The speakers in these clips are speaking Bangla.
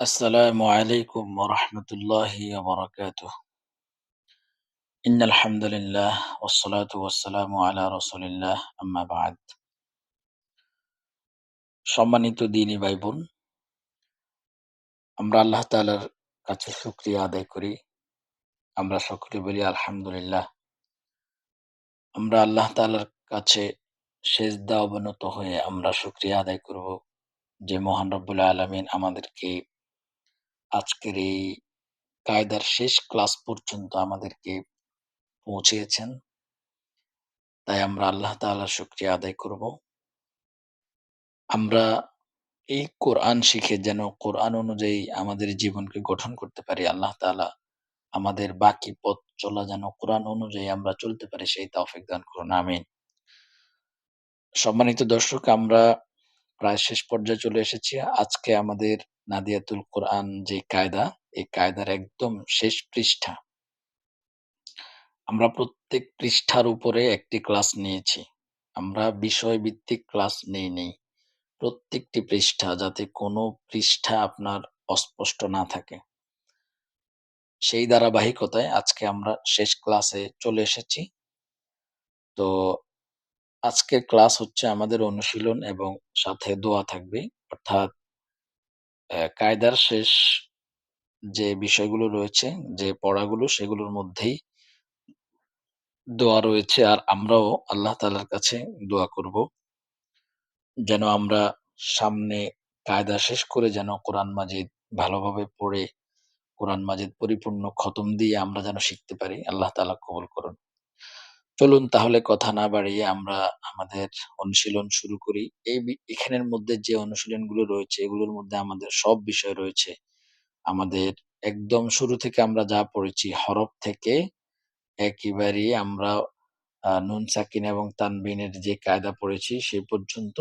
আসসালামু আলাইকুম রহমতুল্লাহি ইন আলহামদুলিল্লাহ ওসলাতু ওয়াসসালামু আলা রসুলিল্লাহ আম্মা বাদ সম্মানিত দিনী ভাই বোন আমরা আল্লাহ তাআলার কাছে শুকরিয়া আদায় করি। আমরা সকলে বলি, আলহামদুলিল্লাহ। আমরা আল্লাহ তাআলার কাছে সেজদা অবনত হয়ে আমরা শুকরিয়া আদায় করব যে মহান রব্বুল আলমিন আমাদেরকে আজকের এই কায়দার শেষ ক্লাস পর্যন্ত আমাদেরকে পৌঁছেছেন। তাই আমরা আল্লাহ তাআলার শুকরিয়া আদায় করব। আমরা এই কোরআন শিখে যেন কোরআন অনুযায়ী আমাদের জীবনকে গঠন করতে পারি, আল্লাহ তাআলা আমাদের বাকি পথ চলা যেন কোরআন অনুযায়ী আমরা চলতে পারি, সেই তৌফিক দান করুন, আমিন। সম্মানিত দর্শক, আমরা প্রায় শেষ পর্যায়ে চলে এসেছি। আজকে আমাদের নাদিয়াতুল কোরআন যে কায়দা, এই কায়দার একদম শেষ পৃষ্ঠা। আমরা প্রত্যেক পৃষ্ঠার উপরে একটি ক্লাস নিয়েছি। আমরা বিষয় ভিত্তিক ক্লাস নেই নেই। প্রত্যেকটি পৃষ্ঠা যাতে কোনো পৃষ্ঠা আপনার অস্পষ্ট না থাকে। সেই ধারাবাহিকতায় আজকে আমরা শেষ ক্লাসে চলে এসেছি। তো আজকের ক্লাস হচ্ছে আমাদের অনুশীলন এবং সাথে দোয়া থাকবে। অর্থাৎ কায়দার শেষ যে বিষয়গুলো রয়েছে, যে পড়াগুলো সেগুলোর মধ্যেই দোয়া রয়েছে। আর আমরাও আল্লাহ তালার কাছে দোয়া করব। যেন আমরা সামনে কায়দা শেষ করে যেন কোরআন মাজিদ ভালোভাবে পড়ে, কোরআন মাজিদ পরিপূর্ণ খতম দিয়ে আমরা যেন শিখতে পারি, আল্লাহ তাআলা কবুল করুন। চলুন তাহলে কথা না বাড়িয়ে আমরা আমাদের অনুশীলন শুরু করি। এই এখানের মধ্যে যে অনুশীলনগুলো রয়েছে, এগুলোর মধ্যে আমাদের সব বিষয় রয়েছে। আমাদের একদম শুরু থেকে আমরা যা পড়েছি, হরফ থেকে একেবারে আমরা নুন, সাকিন এবং তানবিনের যে কায়দা পড়েছি, সে পর্যন্ত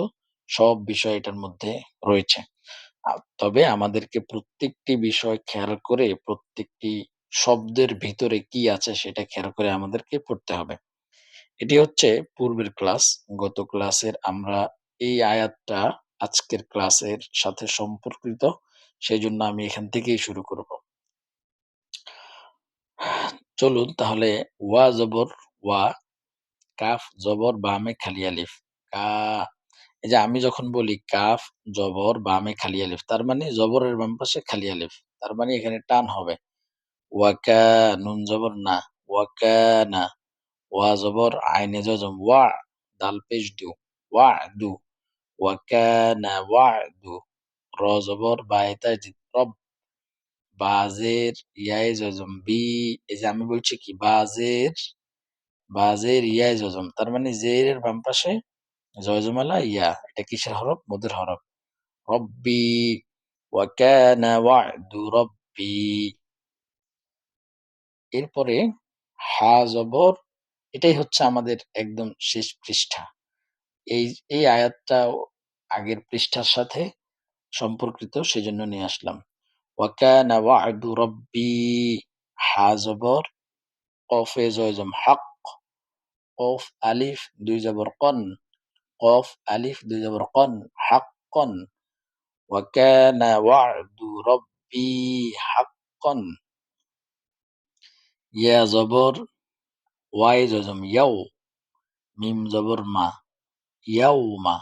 সব বিষয় এটার মধ্যে রয়েছে। তবে আমাদেরকে প্রত্যেকটি বিষয় খেয়াল করে প্রত্যেকটি শব্দের ভিতরে কি আছে সেটা খেয়াল করে আমাদেরকে পড়তে হবে। এটি হচ্ছে পূর্বের ক্লাস। গত ক্লাসের আমরা এই আয়াতটা আজকের ক্লাসের সাথে সম্পর্কিত সেই জন্য আমি এখান থেকেই শুরু করব। চলুন তাহলে, ওয়া জবর, ওয়া, কাফ, জবর, বামে খালি আলিফ। কা, এই যে আমি যখন বলি কাফ, জবর, বামে খালি আলিফ, তার মানে জবরের বাম পাশে খালি আলিফ, তার মানে এখানে টান হবে। ওয়াকা নুন জবর না ওয়াকা না ওয়া জবর আইনে জজম ওয়া দাল পেশ দু ওয়া দু ওয়াকানা ওয়াদু র জবর বায়ে তাজিদ রব বাজের ইয়ায়ে জজম বি এই যে আমি বলছি কি বাজের বাজের ইয়ায়ে জজম তার মানে জেরের বাম পাশে জয়জমালা ইয়া এটা কিসের হরফ মদের হরফ রব্বি ওয়াকানা ওয়াদু রব্বি এরপরে হা জবর এটাই হচ্ছে আমাদের একদম শেষ পৃষ্ঠা। এই এই আয়াতটা আগের পৃষ্ঠার সাথে সম্পর্কিত সেজন্য নিয়ে আসলাম। ওয়াকানা ওয়াদু রব্বি হা জবর কফে জয়জম হক, কফ আলিফ দুই জবর কন, কফ আলিফ দুই জবর কন হাক্কন ওয়াকানা ওয়াদু রব্বি হাক্কন ইয়া জবর ওয়াই জজম ইয়াও মিম জবর মা ইয়াও মা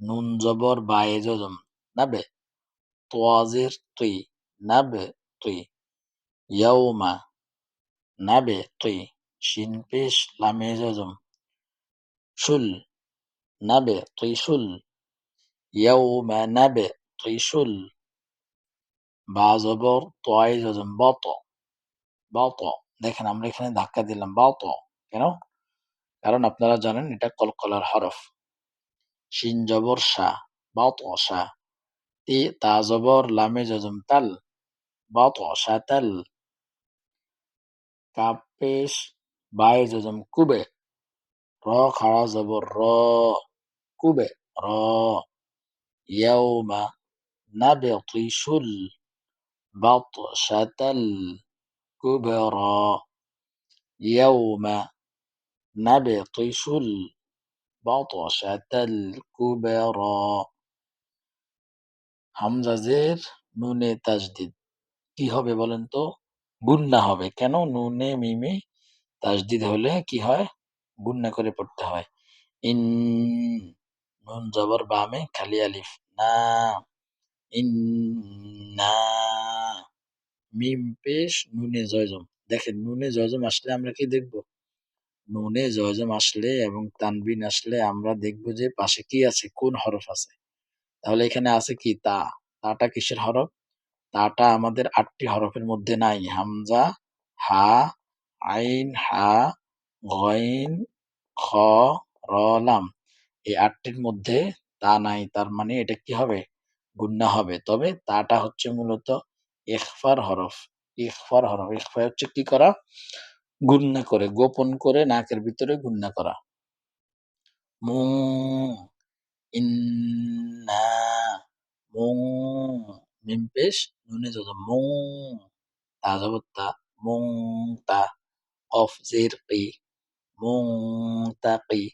নুন জবর বায়ে জজম নাবে তোয়াজের তুই নাবে তুই ইয়াও মা নাবে তুই শিন পেশ লামে জজম শুল নাবে তুই শুল ইয়াউমা নাবে তুই শুল বা জবর তোয়াই জজম বত বত দেখেন আমরা এখানে ধাক্কা দিলাম বা তো, কেন? কারণ আপনারা জানেন এটা কলকলার হরফ। শিন জবর শাহ বাত অশা তি, তা জবর, লামে জজম তাল বাত অশা তাল। কাপেশ বায়ে জজম কুবে। র, খাড়া জবর, র, কুবে, র। ইয়েও মা না বেও ত্রিশুল বাউ তো বাতশাতাল الكبرى يوم نبطش البطشة الكبرى হামজা জের নুনে তাজদিদ কি হবে বলেন তো গুন্না হবে কেন নুনে মিমে তাজদিদ হলে কি হয় গুন্না করে পড়তে হয় ইন নুন জবর বামে খালি আলিফ না ইন্না মিম পেশ, নুনে জয়জম। দেখেন, নুনে জয়জম আসলে আমরা কি দেখব? নুনে জয়জম আসলে এবং তানবিন আসলে আমরা দেখব যে পাশে কি আছে, কোন হরফ আছে। তাহলে এখানে আছে কি? তা। তাটা কিসের হরফ? তাটা আমাদের আটটি হরফের মধ্যে নাই। হামজা, হা, আইন, হা গইন খ, র, লাম। এই আটটির মধ্যে তা নাই। তার মানে এটা কি হবে? গুন্না হবে। তবে তাটা হচ্ছে মূলত ইখফার হরফ ইখফার হরফ ইখফা হচ্ছে কি করা? গুন্না করে, গোপন করে নাকের ভিতরে গুন্না করা। মু, ইন্না, মুং, মিম নুনে যত, মুং, তা জবর তা তা অফ জের কি মুং তাকি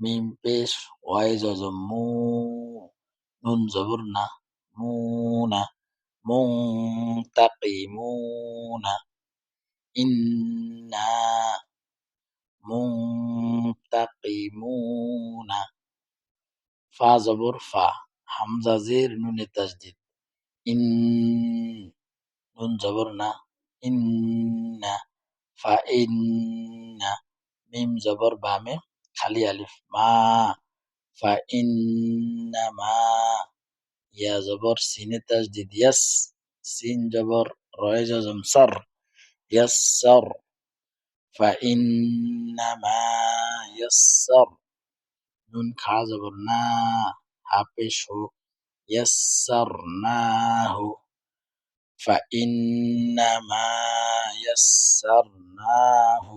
মিম পেশ, ওয়াই জজম মু, নুন জবর না, মুং তাকি মুনা ইন্না মুং তাকি মুনা ফা জবর ফা হামজা জের নুনে তাজদিদ ইন নুন জবর না ইন্না ফা ইন্না মিম জবর বামে ইয়া জবর সিনে তাজদিদ ইয়াস সিন জবর রয় জজম সর ইয়াসসর ফা ইন্না মা ইয়াসসর নুন খা জবর না হা পেশ হো ইয়াসসারনাহু فإنما يسرناه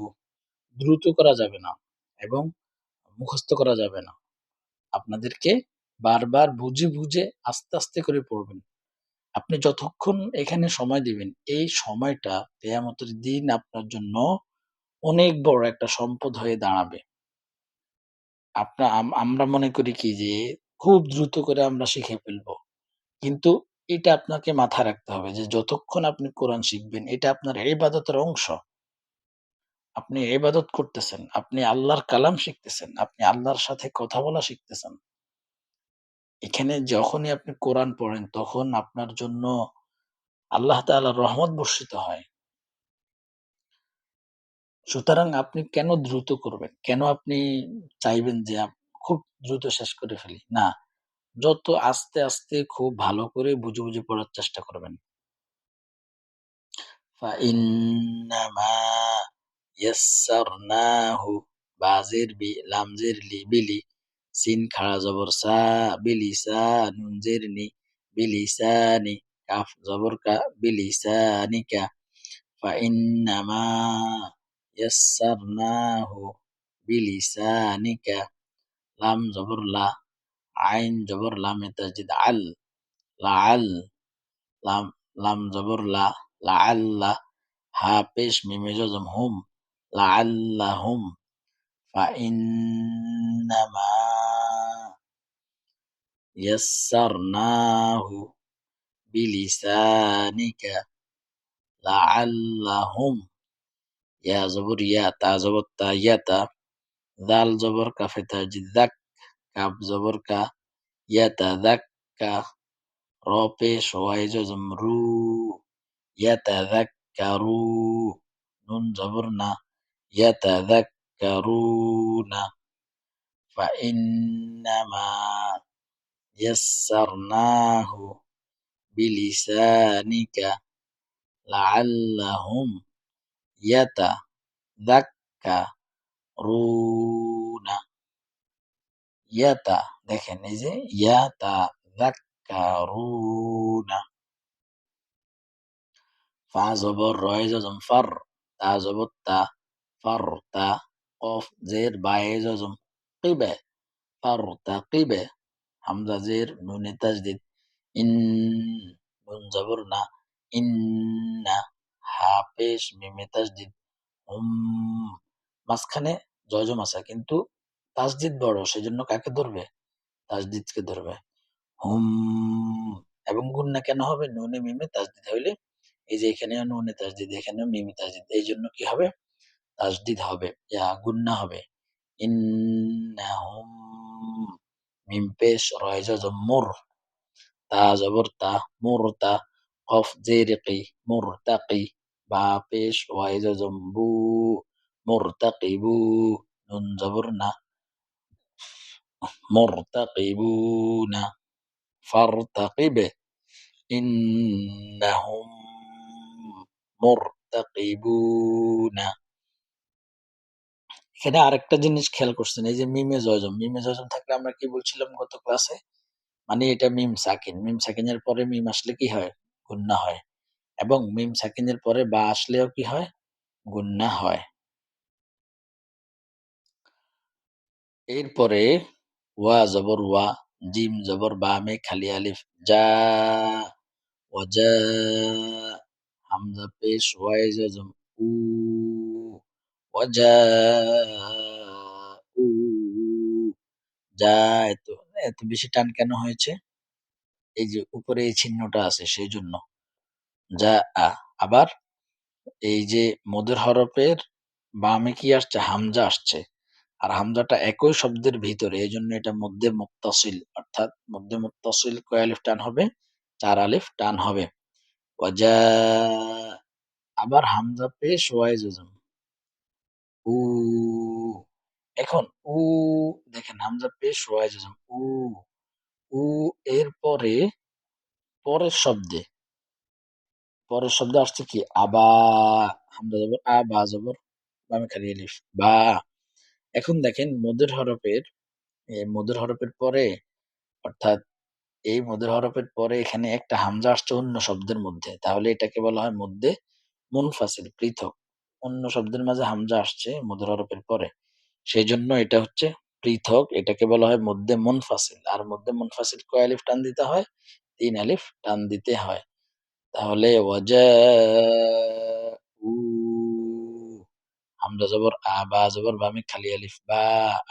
দ্রুত করা যাবে না এবং মুখস্থ করা যাবে না আপনাদেরকে বারবার বুঝে বুঝে আস্তে আস্তে করে পড়বেন। আপনি যতক্ষণ এখানে সময় দিবেন, এই সময়টা কেয়ামতের দিন আপনার জন্য অনেক বড় একটা সম্পদ হয়ে দাঁড়াবে। আপনার আমরা মনে করি কি যে, খুব দ্রুত করে আমরা শিখে ফেলব। কিন্তু এটা আপনাকে মাথায় রাখতে হবে যে, যতক্ষণ আপনি কোরআন শিখবেন, এটা আপনার ইবাদতের অংশ। আপনি ইবাদত করতেছেন, আপনি আল্লাহর কালাম শিখতেছেন, আপনি আল্লাহর সাথে কথা বলা শিখতেছেন। এখানে যখনই আপনি কোরআন পড়েন তখন আপনার জন্য আল্লাহ তাআলার রহমত বর্ষিত হয় সুতরাং আপনি কেন দ্রুত করবেন কেন আপনি চাইবেন যে আপ- খুব দ্রুত শেষ করে ফেলি না যত আস্তে আস্তে খুব ভালো করে বুঝে বুঝে পড়ার চেষ্টা করবেন فإنما يسرناه বাজের বি লামজের লি বিলি سين كا زبر سا بلسان زرني بلساني كاف زبرك بلسانك فإنما يسرناه بلسانك لام زبر لا عين زبر لام تجد عل لعل لام لام زبر لا لعل ها بيش ميم جزم هم لعلهم فإنما يسرناه بلسانك لعلهم يا زبر يا تا زبر تا يا تا. ذال زبر كا فتا جدك كاب زبر كا يا تا ذك كا جو زمرو. يا تا ذك كارو نون زبرنا كارونا فإنما يسرناه بلسانك لعلهم يتذكرون ইয়াতা দেখেন এই যে ইয়াতা যাক্কারুনা ফা জবর রয় জজম ফার তা জবর তা ফার তা কফ জের বায়ে জজম কিবে ফার তা কিবে হামজা জের, নুনে তাজদিদ, ইন, নুন জবর না, ইন্না হা পেশ মিমে তাজদিদ। হুম মাঝখানে জজম আছে কিন্তু তাজদিদ বড়, সেজন্য কাকে ধরবে? তাজদিদকে ধরবে। হুম, এবং গুন্না কেন হবে? নুনে মিমে তাজদিদ হইলে এই যে এখানে নুনে তাজদিদ, এখানেও মিমি তাজদিদ, এই জন্য কি হবে? তাজদিদ হবে, ইয়া, গুন্না হবে। ইন্নাহুম মিম পেশ রয়জা জম্মুর তা জবর তা মুরতা কফ জেরিকি মুরতাকি বা পেশ ওয়াইজা জম্বু মুরতাকিবু নুন জবর না মুরতাকিবুনা ফারতাকিবে ইন্নাহুম মুরতাকিবুনা এখানে আরেকটা জিনিস খেয়াল করছেন, এই যে মিমে জয়জম। মিমে জয়জম থাকলে আমরা কি বলছিলাম গত ক্লাসে মানে এটা মিম সাকিন। মিম সাকিনের পরে মিম আসলে কি হয়? গুন্না হয়। এবং মিম সাকিনের পরে বা আসলেও কি হয়? গুন্না হয়। এরপরে ওয়া জবর ওয়া, জিম জবর বা মে খালি আলিফ, যা ওয়াজা হামজা পেশ, ওয়াই জজম উ উ যা এত এত বেশি টান কেন হয়েছে এই যে উপরে এই চিহ্নটা আছে সেই জন্য যা আ আবার এই যে মধুর হরফের বামে কি আসছে হামজা আসছে আর হামজাটা একই শব্দের ভিতরে এই জন্য এটা মধ্যে মুক্তাসিল অর্থাৎ মধ্যে মুক্তাসিল কয় আলিফ টান হবে চার আলিফ টান হবে ওয়াজা আবার হামজা পেশ ওয়াই জজম উ, এখন উ, দেখেন হামজা পেশ জজম উ উ এর পরে পরের শব্দে, পরের শব্দ আসছে কি? আবা, হামজা জবর আ বা জবর খালি বা। এখন দেখেন মধুর হরফের মধুর হরফের পরে, অর্থাৎ এই মধুর হরফের পরে এখানে একটা হামজা আসছে অন্য শব্দের মধ্যে, তাহলে এটাকে বলা হয় মধ্যে মুনফাসিল, পৃথক। অন্য শব্দের মাঝে হামজা আসছে মধুর হরফের পরে। সেই জন্য এটা হচ্ছে পৃথক, এটাকে বলা হয় মধ্যে মুনফাসিল। আর মধ্যে মুনফাসিল কয় আলিফ টান দিতে হয়? তিন আলিফ টান দিতে হয়। তাহলে ওয়াজা হামজা জবর আবা জবর, বামে খালি আলিফ, বা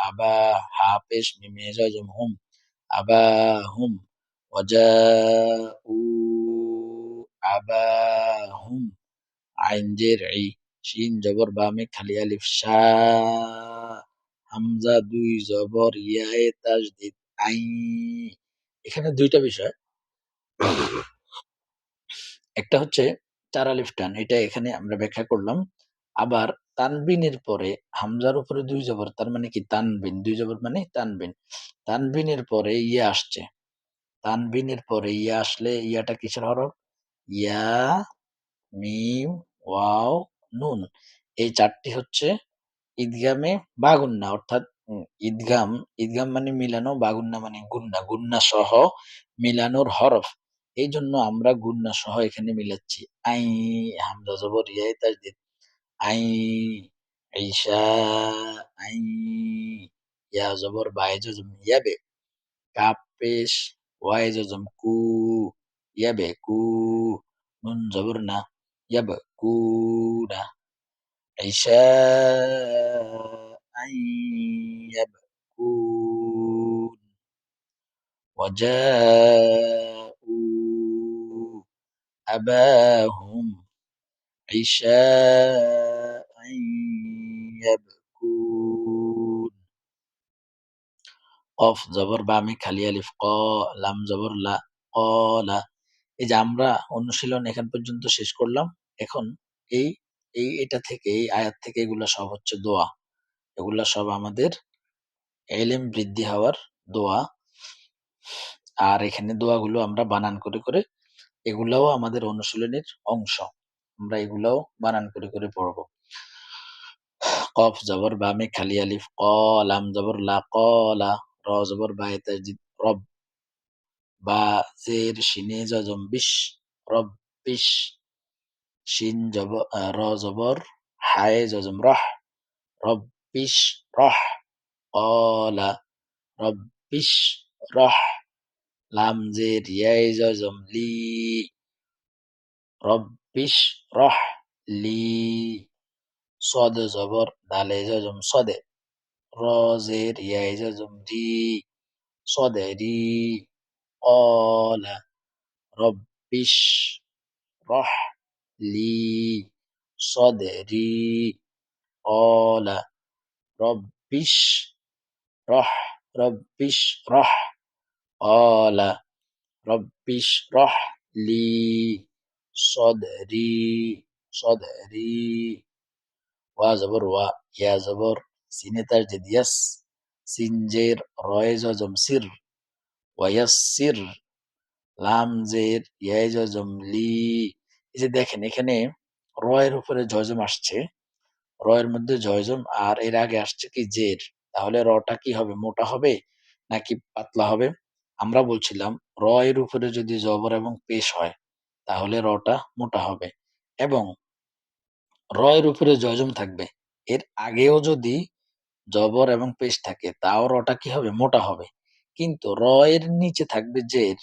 আবা হা, পেশ, মিমে জজম হুম আবা হুম, ওয়াজা উ আবা হুম, আইন জের শিন জবর বামে খালি আলিফ শা, হামজা দুই জবর ইয়ায়ে তাজদিদ আই এখানে দুইটা বিষয়। একটা হচ্ছে চার আলিফ টান, এটা এখানে আমরা ব্যাখ্যা করলাম। আবার তানবিনের পরে হামজার উপরে দুই জবর, তার মানে কি তানবিন? দুই জবর মানে তানবিন। তানবিনের পরে ইয়া আসছে। তানবিনের পরে ইয়া আসলে ইয়াটা কিসের হরফ? ইয়া, মিম, ওয়াও নুন। এই চারটি হচ্ছে ঈদগামে বাগুন্না, অর্থাৎ ঈদগাম। ঈদগাম মানে মিলানো, বাগুন্না মানে গুন্না। গুন্না সহ মিলানোর হরফ। এই জন্য আমরা গুন্না সহ এখানে মিলাচ্ছি। আই, হামজা জবর ইয়াই তাজদিদ। আই, ঈশা, আই, ইয়া জবর বাই জজম ইয়াবে কাপ ওয়াই জজম, কু ইয়াবে কু, নুন, জবর, না। ইয়াব কু না ঈশা আই ইয়াবকুন وجاءوا أباهم عشاء يبكون কফ জবর বামে খালি আলিফ ক লাম জবর লা কলা এই যে আমরা অনুশীলন এখান পর্যন্ত শেষ করলাম এখন এই এই এটা থেকে, এই আয়াত থেকে এগুলা সব হচ্ছে দোয়া। এগুলা সব আমাদের এলেম বৃদ্ধি হওয়ার দোয়া। আর এখানে দোয়াগুলো আমরা বানান করে করে এগুলাও আমাদের অনুশীলনের অংশ। আমরা এগুলাও বানান করে করে পড়ব। কফ জবর বামে খালি আলিফ, ক, লাম জবর লা কলা র জবর বায়ে তাজিদ রব। বা জের, শিনে, জজম, বিশ, রব, বিশ। শিন জব র জবর হায় জজম রহ রব্বিশ রহ অলা রব্বিশ রহ লাম জের ইয়াই জজম লি রব্বিশ রহ লি সদ জবর দালে জজম সদে র জের ইয়াই জজম রি সদে রি অলা রব্বিশ রহ لي صدري قال رب اشرح رب اشرح قال رب اشرح لي صدري صدري وزبر و يا زبر سين تجديد يس سنجير رويز وزمسر ويسر لام زير يا زملي এই যে দেখেন, এখানে রয়ের উপরে জয়জম আসছে। রয়ের মধ্যে জয়জম, আর এর আগে আসছে কি জের। তাহলে রটা কি হবে, মোটা হবে, নাকি পাতলা হবে? আমরা বলছিলাম র এর উপরে যদি জবর এবং পেশ হয়, তাহলে রটা মোটা হবে এবং র এর উপরে জয়জম থাকবে। এর আগেও যদি জবর এবং পেশ থাকে, তাও রটা কি হবে, মোটা হবে। কিন্তু র এর নিচে থাকবে জের।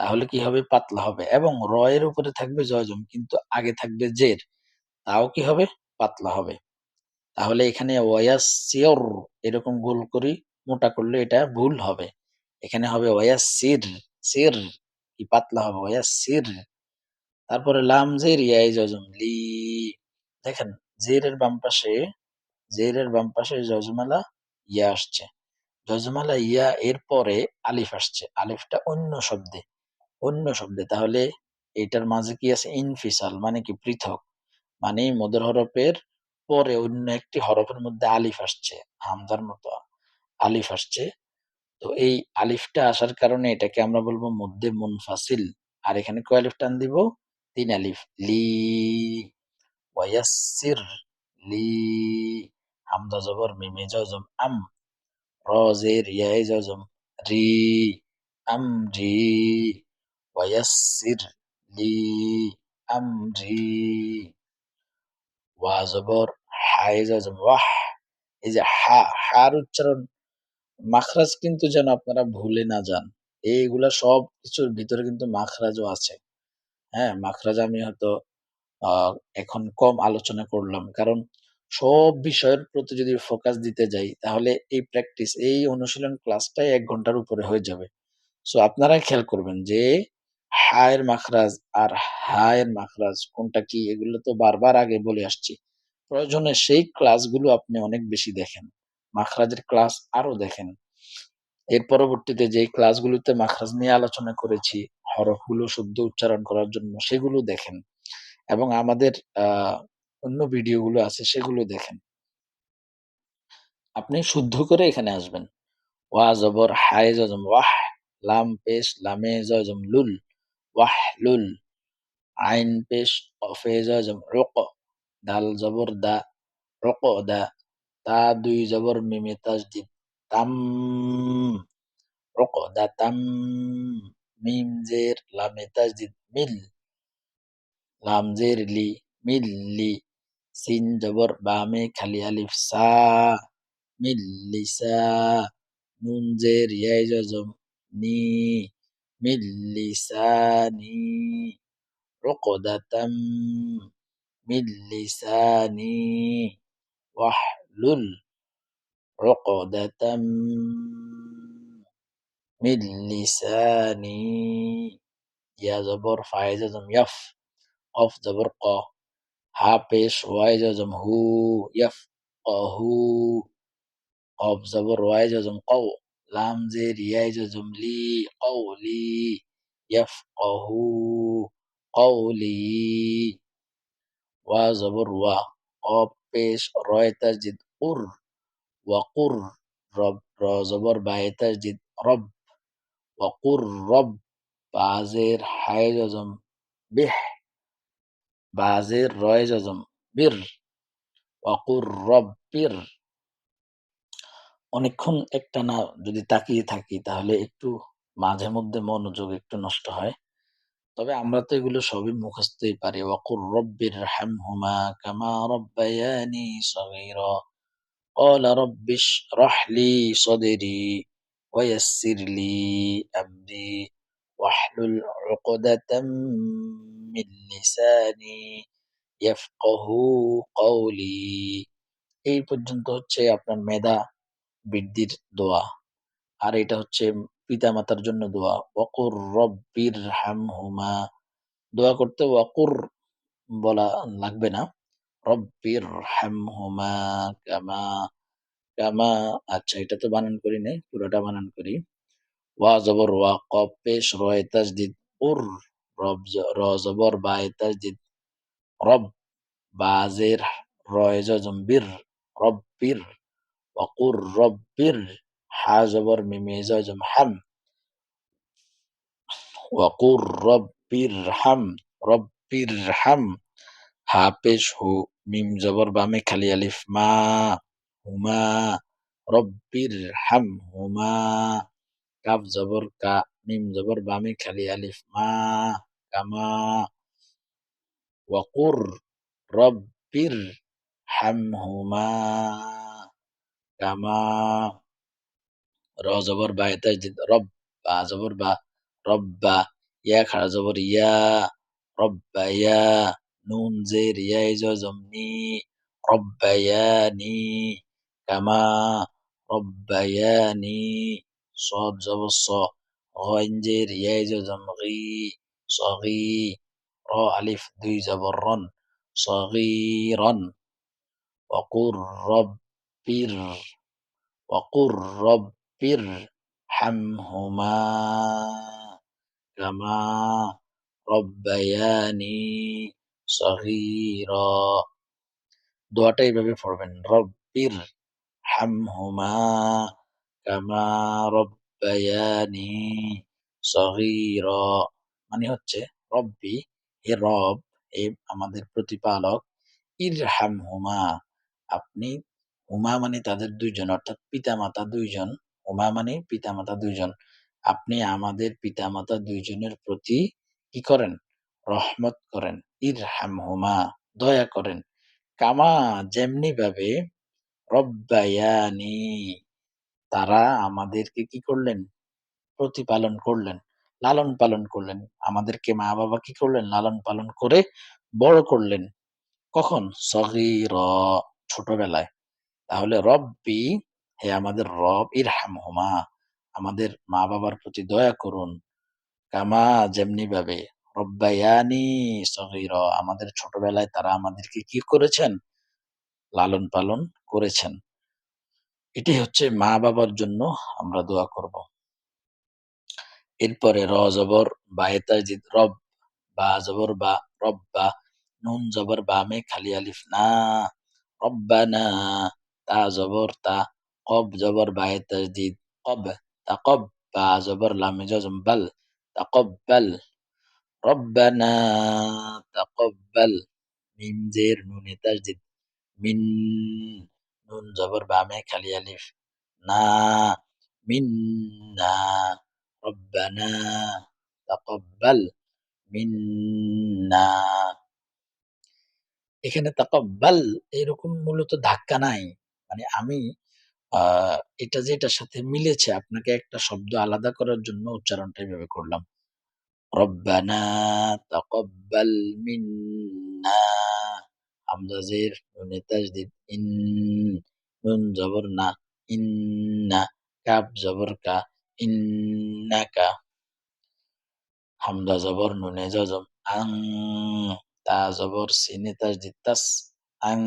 তাহলে কি হবে? পাতলা হবে। এবং র এর উপরে থাকবে জয়জম, কিন্তু আগে থাকবে জের। তাও কি হবে? পাতলা হবে। তাহলে এখানে ওয়াসির এরকম গোল করি, মোটা করলে এটা ভুল হবে। এখানে হবে ওয়াসির সির। কি পাতলা হবে? ওয়াসির তারপরে লাম, জের, ইয়াই জজম লি। দেখেন, জেরের বাম পাশে, জেরের বাম পাশে জজমালা ইয়া আসছে। জজমালা ইয়া এর পরে আলিফ আসছে। আলিফটা অন্য শব্দে। অন্য শব্দে, তাহলে এটার মাঝে কি আছে? ইনফিসাল মানে কি? পৃথক। মানে মদের হরফের পরে অন্য একটি হরফের মধ্যে আলিফ আসছে, হামজার মতো আলিফ আসছে। তো এই আলিফটা আসার কারণে এটাকে আমরা বলব মধ্যে মুনফাসিল। আর এখানে কয় আলিফ টান দিব? তিন আলিফ। লি ওয়াসির লি, হামজা জবর, মিমে জজম, আম রজের ইয়াই জজম, রি, আম, রি। লি আম রি ওয়া জবর হায় ওয়াহ এই যে হা, হার উচ্চারণ, মাখরাজ কিন্তু যেন আপনারা ভুলে না যান। এইগুলা সব কিছুর ভিতরে কিন্তু মাখরাজও আছে। হ্যাঁ মাখরাজ আমি হয়তো এখন কম আলোচনা করলাম। কারণ সব বিষয়ের প্রতি যদি ফোকাস দিতে যাই, তাহলে এই প্র্যাকটিস এই অনুশীলন ক্লাসটাই এক ঘণ্টার উপরে হয়ে যাবে। সো আপনারা খেয়াল করবেন যে হায়ের মাখরাজ আর হায়ের মাখরাজ কোনটা কি এগুলো তো বারবার আগে বলে আসছি। প্রয়োজনে সেই ক্লাসগুলো আপনি অনেক বেশি দেখেন, মাখরাজের ক্লাস আরও দেখেন। এর পরবর্তীতে যে ক্লাসগুলোতে মাখরাজ নিয়ে আলোচনা করেছি, হরফগুলো শুদ্ধ উচ্চারণ করার জন্য সেগুলো দেখেন এবং আমাদের অন্য ভিডিওগুলো আছে সেগুলো দেখেন। আপনি শুদ্ধ করে এখানে আসবেন। ওয়া জবর, হায় জজম, ওয়াহ, লাম, পেশ, লামে, জজম, লুল। ওয়াহ লুল আইন পেশ জজম রক দাল জবর দা রক দা তা দুই জবর মিমে তাজদিদ তাম রক দা তাম মিম জের লামে তাজদিদ মিল লাম জের লি মিল লি সিন জবর বামে খালি আলিফ সা মিল লিসা নুন জের ইয়াই জজম নি من لساني عقدة من لساني واحلل عقدة من لساني. يا زبر فعايزهم يف. أف زبر قا حابش وعايزهم هو. يف. قهو. أف زبر وعايزهم قو. লাম জের ইয়াই জুমলি কৌলি ইয়াফকহু কৌলি ওয়া জবর ওয়া অপ পেশ রয় তাজিদ উর ওয়াকুর রব র জবর বায়ে তাজিদ রব ওয়াকুর রব বাজের হায় জজম বিহ বাজের রয় জজম বীর ওয়াকুর রব বীর অনেকক্ষণ একটা না যদি তাকিয়ে থাকি তাহলে একটু মাঝে মধ্যে মনোযোগ একটু নষ্ট হয় তবে আমরা তো এগুলো সবই মুখস্থই পারি ওয়াকুর রব্বির হামহুমা কামা রব্বায়ানি সগীরা قال رب اشرح لي صدري ويسر لي أمري واحلل عقدة من لساني يفقه قولي এই পর্যন্ত হচ্ছে আপনার মেধা বৃদ্ধির দোয়া। আর এটা হচ্ছে পিতা মাতার জন্য দোয়া। ওয়াকুর রব্বির হামহুমা দোয়া করতে ওয়াকুর বলা লাগবে না। রব্বির হামহুমা কামা কামা। আচ্ছা এটা তো বানান করি নাই, পুরোটা বানান করি। ওয়া জবর ওয়া কফ পেশ রয় উর রব র জবর বায় তাজদিদ। রব বাজের রয় রব্বির وقر রব্বির হা জবর মিমে জজম হাম وقر রব্বির হাম রব্বির হাম হা পেশ হু মিম জবর বামে খালি আলিফ মা হুমা রব্বির হাম হুমা কাফ জবর কা মিম জবর বামে খালি আলিফ মা কামা ওয়াকুর রব্বির হামহুমা কামা র জবর বা এটা রব বা জবর বা রব্বা ইয়া খাড়া জবর ইয়া রব্বা ইয়া নুন জের ইয়া জমনি রব্বায়ানি কামা রব্বায়ানি صاد জবর স غين জের ইয়া জমগি সগি র আলিফ দুই জবর রন صغيرا وقل ربر وقل ربر حمهما كما ربياني صغيرا দোয়াটা এইভাবে পড়বেন রব্বির হামহুমা কামা রব্বায়ানি সগীরা মানে হচ্ছে রব্বি হে রব হে আমাদের প্রতিপালক ইরহাম হুমা আপনি হুমা মানে তাদের দুইজন, অর্থাৎ পিতামাতা দুইজন হুমা মানে পিতামাতা দুইজন। আপনি আমাদের পিতামাতা দুইজনের প্রতি কি করেন? রহমত করেন। ইরহাম হুমা দয়া করেন। কামা যেমনি ভাবে রব্বায়ানি, তারা আমাদেরকে কি করলেন? প্রতিপালন করলেন, লালন পালন করলেন। আমাদেরকে মা বাবা কি করলেন? লালন পালন করে বড় করলেন। কখন? সগীর, ছোটবেলায়। তাহলে রব্বি, হে আমাদের রব ইরহাম হুমা আমাদের মা বাবার প্রতি দয়া করুন। কামা যেমনি ভাবে, রব্বায়ানি সগীর, আমাদের ছোটবেলায় তারা আমাদেরকে কি করেছেন? লালন পালন করেছেন। এটি হচ্ছে মা বাবার জন্য আমরা দোয়া করব। এরপরে র জবর বা এতাজিদ রব বা জবর বা রব্বা নুন জবর বামে খালি আলিফ না, রব্বানা তা জবর তা কব জবর বায়ে তাজদিদ কব তাকব বা জবর লামে জজম বাল তাকব্বাল রব্বানা তাকব্বাল মিম জের নুনে তাজদিদ মিন নুন জবর বামে খালি আলিফ না মিন্না রব্বানা তাকব্বাল মিন্না এখানে তাকাব্বাল এরকম মূলত ধাক্কা নাই। মানে আমি আহ এটা যে এটার সাথে মিলেছে, আপনাকে একটা শব্দ আলাদা করার জন্য উচ্চারণটা এভাবে করলাম। রব্বানা তাকাব্বাল মিন্না। হামজা জের ইন, নুন জবর না, ইন্না। কাব জবর কা ইন্নাকা হামজা জবর, নুনে জজম, আং। তা জবর, সিনে তাজদিদ, তাস, আং,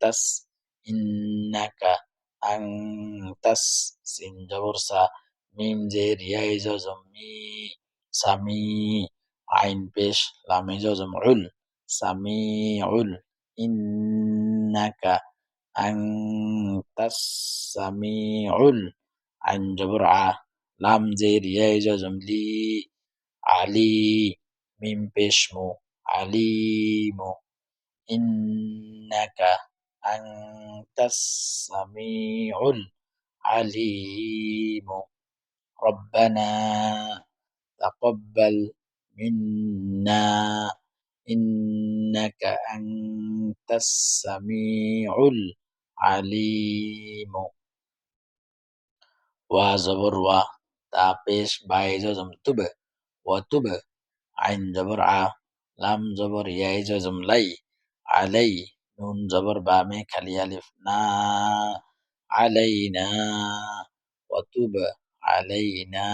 তাস। ইন্নাকা আং তাস সিন জবর সা মিম জের ইয়াই জজম মি সামি আইন পেশ লামে জজম উল সামি উল ইন্নাকা আং তাস সামি উল আইন জবর আ লাম জের ইয়াই জজম লি আলী মিম পেশ মু আলিমু إنك أنت السميع العليم. ربنا تقبل منا. إنك أنت السميع العليم. وزبر و تابش باي جزم تب و تب زبر برعا لم زبر يا جزم لي علي. নুন জবর বামে খালি আলিফ না আলাইনা ওয়াতুব আলাইনা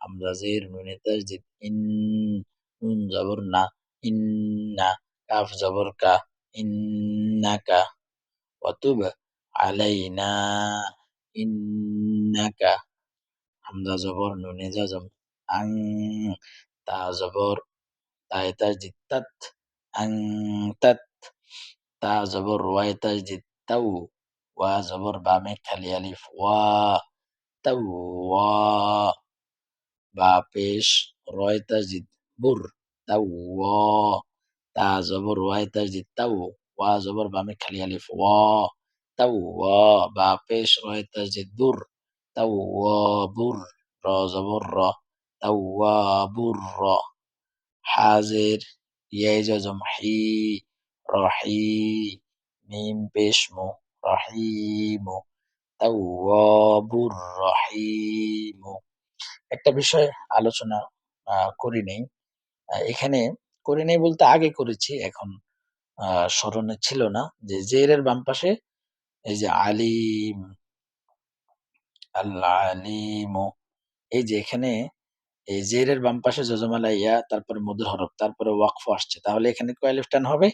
হামজা জের নুনে তাজদিদ ইন নুন জবর না ইন্না কাফ জবর কা ইন্নাকা ওয়াতুব আলাইনা ইন্নাকা হামজা জবর নুনে জাজম আং তা জবর তায় তাজদিদ তাত আং তাত তা জবর ওয়ায় তাজদিদ তাউ ওয়া জবর বামে খালি আলিফ ওয়া তাউ ওয়া বা পেশ রয় তাজদিদ বুর তাউ ওয়া তা জবর ওয়ায় তাজদিদ তাউ ওয়া জবর বামে খালি আলিফ ওয়া তাউ ওয়া বা পেশ রয় তাজদিদ রহি মিম পেশ মু রহিমু তাওয়াবুর রহিম একটা বিষয় আলোচনা করি নেই। এখানে করি নেই বলতে আগে করেছি, এখন স্মরণে ছিল না। যে জেরের বাম পাশে এই যে আলিম আল্লাহ আলিম এই যে এখানে এই জেরের বাম পাশে জজমালা ইয়া, তারপরে মধুর হরফ, তারপরে ওয়াকফ আসছে। তাহলে এখানে কয় আলিফ টান হবে?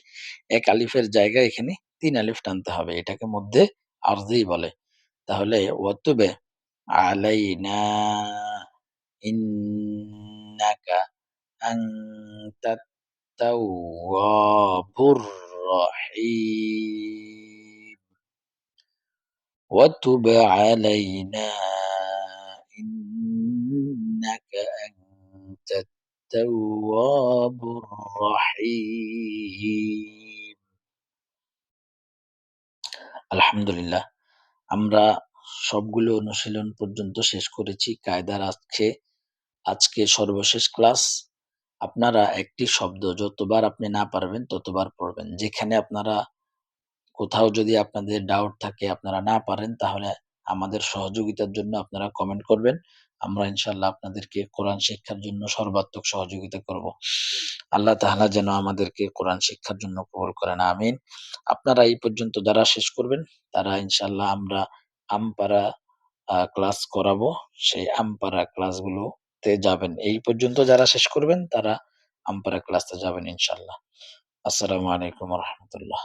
এক আলিফের জায়গায় এখানে তিন আলিফ টানতে হবে। এটাকে মধ্যে আরজি বলে। তাহলে ওয়াতুবে আলাইনা ইন্নাকা আনতাত তাওয়াবুর রহিম। ওয়াতুব আলাইনা إنك أنت التواب الرحيم আলহামদুলিল্লাহ আমরা সবগুলো অনুশীলন পর্যন্ত শেষ করেছি কায়দার আজকে আজকে সর্বশেষ ক্লাস আপনারা একটি শব্দ যতবার আপনি না পারবেন ততবার পড়বেন যেখানে আপনারা কোথাও যদি আপনাদের ডাউট থাকে আপনারা না পারেন তাহলে আমাদের সহযোগিতার জন্য আপনারা কমেন্ট করবেন আমরা ইনশাল্লাহ আপনাদেরকে কোরআন শিক্ষার জন্য সর্বাত্মক সহযোগিতা করব। আল্লাহ তাহলা যেন আমাদেরকে কোরআন শিক্ষার জন্য কবল করেন, আমিন। আপনারা এই পর্যন্ত যারা শেষ করবেন, তারা ইনশাল্লাহ আমরা আমপারা ক্লাস করাবো। সেই আমপারা ক্লাসগুলোতে যাবেন। এই পর্যন্ত যারা শেষ করবেন, তারা আমপারা ক্লাসে যাবেন ইনশাল্লাহ আসসালামু আলাইকুম রহমতুল্লাহ।